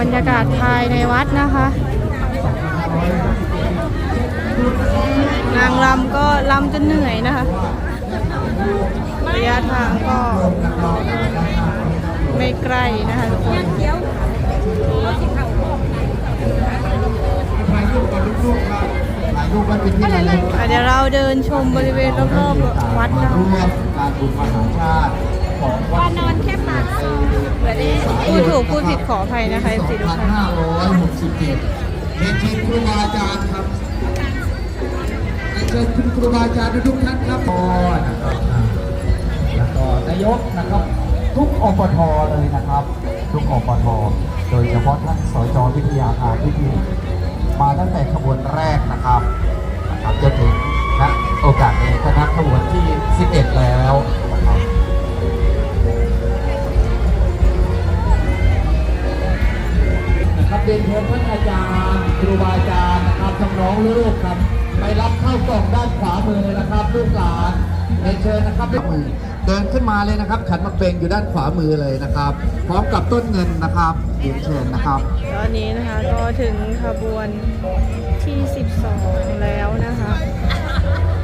บรรยากาศภายในวัดนะคะนางรำก็รำจนเหนื่อยนะคะระยะทางก็ไม่ไกลนะคะทุกคนเดี๋ยวเราเดินชมบริเวณรอบๆวัดนะคะร่ วารบุญมหาชาติของวัดนอนแค่ปากพูดถูกพูดผิดขออภัยนะคะสิทุกท่าน2567เรียนเชิญครูบาอาจารย์ครับเรียนเชิญคุณครูบาอาจารย์ทุกท่านครับพอนะครับแล้วก็นายกนะครับ ทุกอปทเลยนะครับ ทุกอปทโดยเฉพาะท่านสจวิทยาคารที่ดีมาตั้งแต่ขบวนแรกนะครับนะครับจนถึงณโอกาสนี้คณะขบวนที่ 11 แล้ว ครับนะครับเรียนเชิญท่านอาจารย์ครูบาอาจารย์นะครับน้องๆลูกครับ ไปรับข้าวกล่องด้านขวามือนะครับลูกหลานเรียนเชิญนะครับมือเดินขึ้นมาเลยนะครับขันมักเบงอยู่ด้านขวามือเลยนะครับ พร้อมกับต้นเงินนะครับเรียนเชิญนะครับ ตอนนี้นะคะก็ถึงขบวนที่ 12 แล้วนะคะ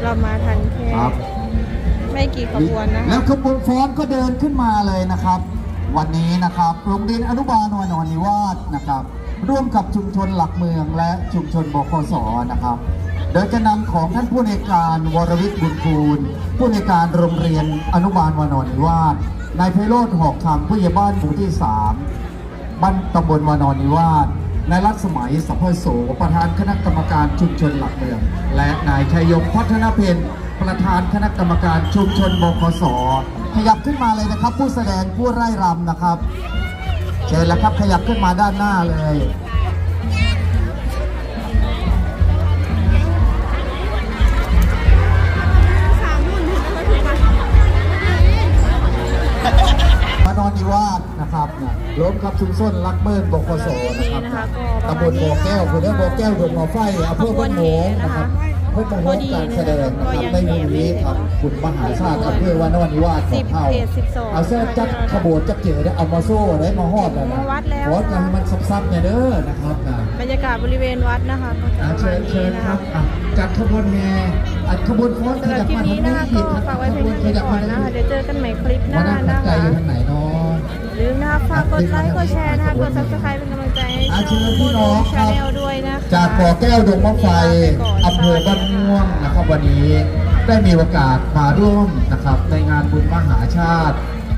เรามาทันแค่ครับไม่กี่ขบวนนะแล้คะวขบวนฟ้อนก็เดินขึ้นมาเลยนะครับ วันนี้นะครับโรงเรียนอนุบาลวานอนนิวาสนะครับ ร่วมกับชุมชนหลักเมืองและชุมชนบคสนะครับ โดยจะนำของท่านผู้ในการวรวิทย์บุญคูณผู้ในการโรงเรียนอนุบาลวานอนนิวาสนายไพโรธหอกคำผู้ใหญ่บ้านหมู่ที่ 3 บ้านตำบลวานอนนิวาสนายรัศมัยสัพพโสประธานคณะกรรมการชุมชนหลักเมือง และนายชัยยงพัฒนเพนประธานคณะกรรมการชุมชนบคสขยับขึ้นมาเลยนะครับ ผู้แสดงผู้ไร่รำนะครับ เชิญแล้วครับขยับขึ้นมาด้านหน้าเลยมานอนนิวาสนะครับเนี่ยร่วมกับชุมชนรักเบิ้ลบกสนะครับตำบลบ่อแก้วคือได้บ่อแก้วดงบ่อไฟอำเภอบ้านโหงนะครับ เพื่อประมวลการแสดงนะครับในวันนี้ครับคุณมหาชาติอำเภอวานอนนิวาสของเขาเอาเส้นจัดขบวนจักเจ๋อได้เอามาโซ่ได้มาฮอดแล้วนะขอกันให้มันซับๆเนี่ยเด้อนะครับนะบรรยากาศบริเวณวัดนะคะก็จะอ่าประเชิมาณญนี้เชิญนะครัคะบอะจัดขบวนแห่อัดขบวนฟ้อนขสำหรับยับคลิปมานี้ทางนะคะนี้ก็ผิดครับฝากไว้ขเพียบงวนขแค่นี้ยับก่อมานทางนะคะนี้เดี๋ยวเจอกันใหม่คลิปหมาน้านั่งนะทำใจคะ ฝากกดไลค์ กดแชร์นะคะ กดซับสไครป์เป็นกำลังใจให้อาช่เชิองญโมพี่โนน้องคชารับแนลด้วยนะคะจากบ่อแก้วดงมะไฟอำเภอบ้านม่วงนะครับวันนี้ได้มีโอกาสมาร่วมนะครับในงานบุญมหาชาติ